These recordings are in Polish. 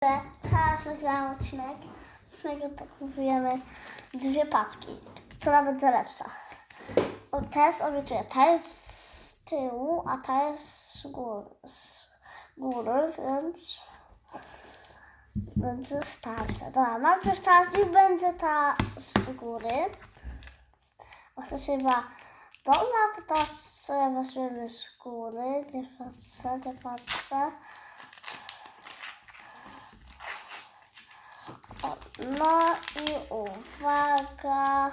Teraz nagrałam odcinek, z którego pakujemy dwie paczki, która będzie lepsza. O, jest, obiecuję, ta jest z tyłu, a ta jest z góry, z góry więc będzie starcia. Dobra, najpierw ta z nich będzie ta z góry. Się chyba dolna, to ta sobie weźmiemy z góry. Nie patrzę, nie patrzę. No i uwaga.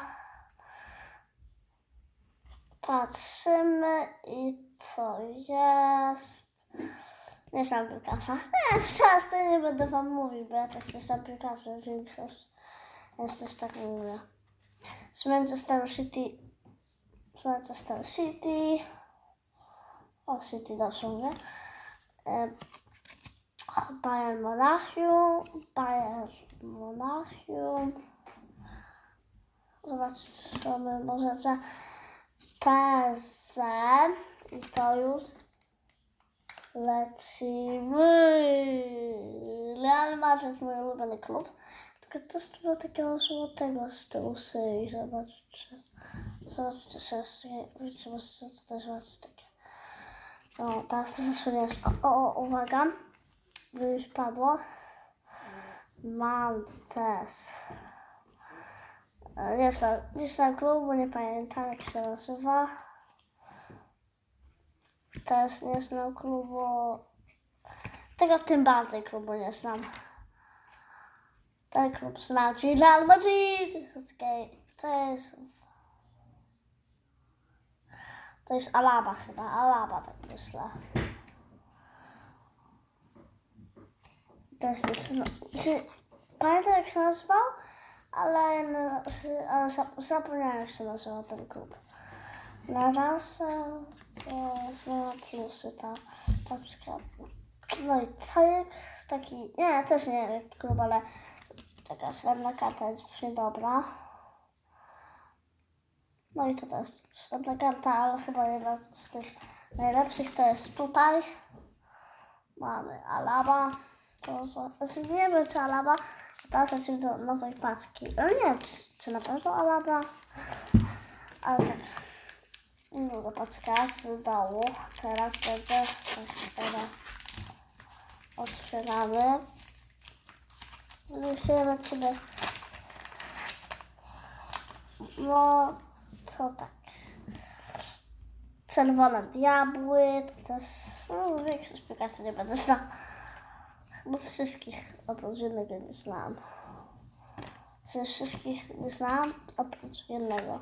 Patrzymy i co jest. Nie Picasso. Nie, teraz to nie będę wam mówił, bo ja też znam Picasso, większość. Więc też tak mówię. Z Manchester City. Z Manchester City. O, City dobrze mówię. E, Bayern Monachium. Bayern Monachium. Zobaczymy możecie PSG i to już lecimy. Real Madrid mój ulubiony klub. Tylko coś było takiego złotego z tyłu szyi. Zobaczcie. Zobaczcie sobie. Widzicie, możecie tutaj zobaczyć takie. No, teraz to zasłoniesz. O, o, o, uwaga. By już padło. Mam też. E, nie znam klubu, nie pamiętam jak się nazywa. Też nie znam klubu. Tego tym bardziej klubu nie znam. Ten klub znam, czyli Real Madrid. To jest... To jest Alaba chyba, Alaba tak myślę. No, czy- pamiętam jak się nazywał, ale, no, ale za- zapomniałem jak się nazywał ten klub. Na raz ma plusy ta paczka. No i całek taki, nie, też nie wiem klub, ale taka srebrna karta jest przecież dobra. No i to też srebrna karta, ale chyba jedna z tych najlepszych to jest tutaj. Mamy Alaba. Nie wiem czy Alaba, teraz lecimy do nowej paczki. Ale nie wiem czy, czy na pewno Alaba, ale tak. Druga paczka z dołu. Teraz będzie, tak, teraz otwieramy. No i się lecimy. No, to tak. Czerwone diabły, to też, no większość Picasso nie będę znał. Bo wszystkich oprócz jednego nie znam. Ze wszystkich nie znam, oprócz jednego.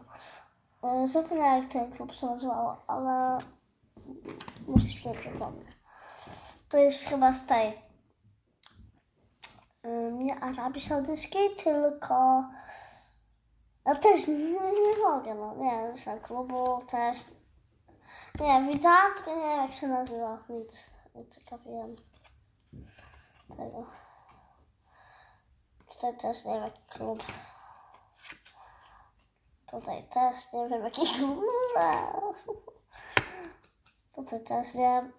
E, Zapomniałem jak ten klub się nazywał, ale muszę sobie przypomnieć. To jest chyba z tej Ym, nie Arabii Saudyjskiej, tylko ja też nie, nie mogę, no nie, z klubu też nie, widziałam, tylko nie wiem jak się nazywa, nic, nie ciekawiłem tego. Tutaj też nie wiem jaki klub. Tutaj też nie wiem jaki klub. Tutaj też nie wiem.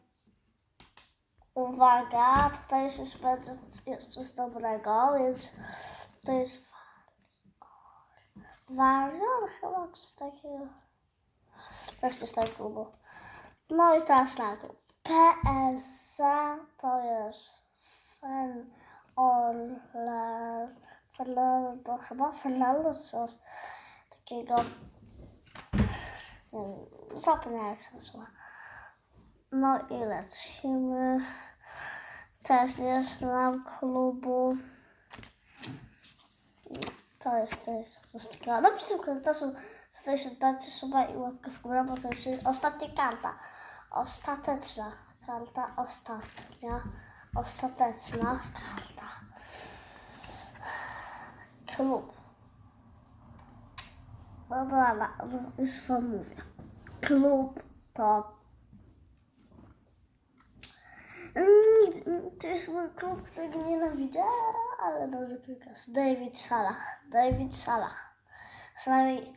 Uwaga, tutaj jest już będzie jeszcze z dobrego, więc to jest Warior chyba coś takiego. Też jest tego klubu. No i teraz na tu. PS to jest Fen Orle Fernando to chyba Fernando coś takiego nie wiem, zapomniałem jak się nazywa. No i lecimy. Też nie znam klubu. To jest coś takiego. Napiszcie w komentarzu, co to jest, dajcie suba i łapkę w górę, bo to jest ostatnia karta. Ostateczna karta, ostatnia, ostateczna karta. Klub. No dobra, no, już wam mówię. Klub to Mm, To jest mój klub, którego nienawidzę, ale dobrze piłkarz. David Salah. David Salah. Przynajmniej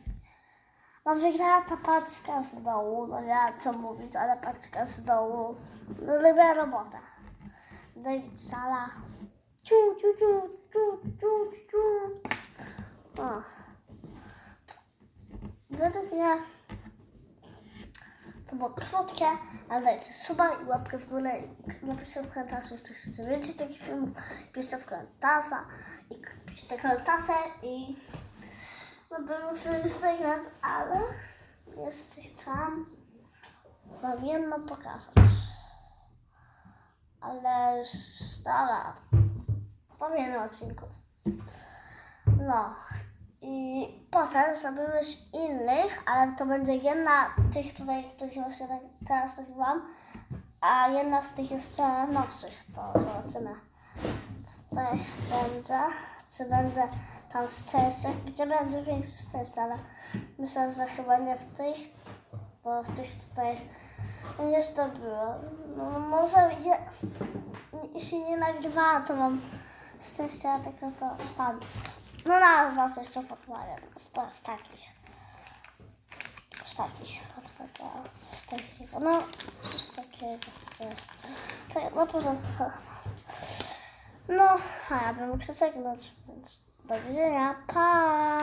no wygrała ta paczka z dołu, no nie wiem co mówić, ale paczka z dołu no, robiła robotę. David Salah. Ciu, ciu, ciu, ciu, ciu, ciu. O. Według mnie to było krótkie, ale dajcie suba i łapkę w górę i napiszcie w komentarzu, jeśli chcecie więcej takich filmów. Piszcie w komentarza i piszcie komentarze i no bym chciał zagrać, ale jeszcze chciałam wam jedno pokazać. Ale już dobra, po jednym odcinku. No. I potem zrobimy z innych, ale to będzie jedna tych tutaj, których właśnie tak teraz robiłam, a jedna z tych jeszcze nowszych, to zobaczymy. Co tutaj będzie, czy będzie tam szczęście, gdzie będzie większe szczęście, ale myślę, że chyba nie w tych, bo w tych tutaj nie zdobyło. No, może je, jeśli nie nagrywałam, to mam szczęście, a tak to, to tam. No na was podpowiedź. Z, to- z takich. Z takich. Z takiego. No, z takiego. Tak, no po prostu. No, a ja bym mógł zaczekać, więc do widzenia. Pa!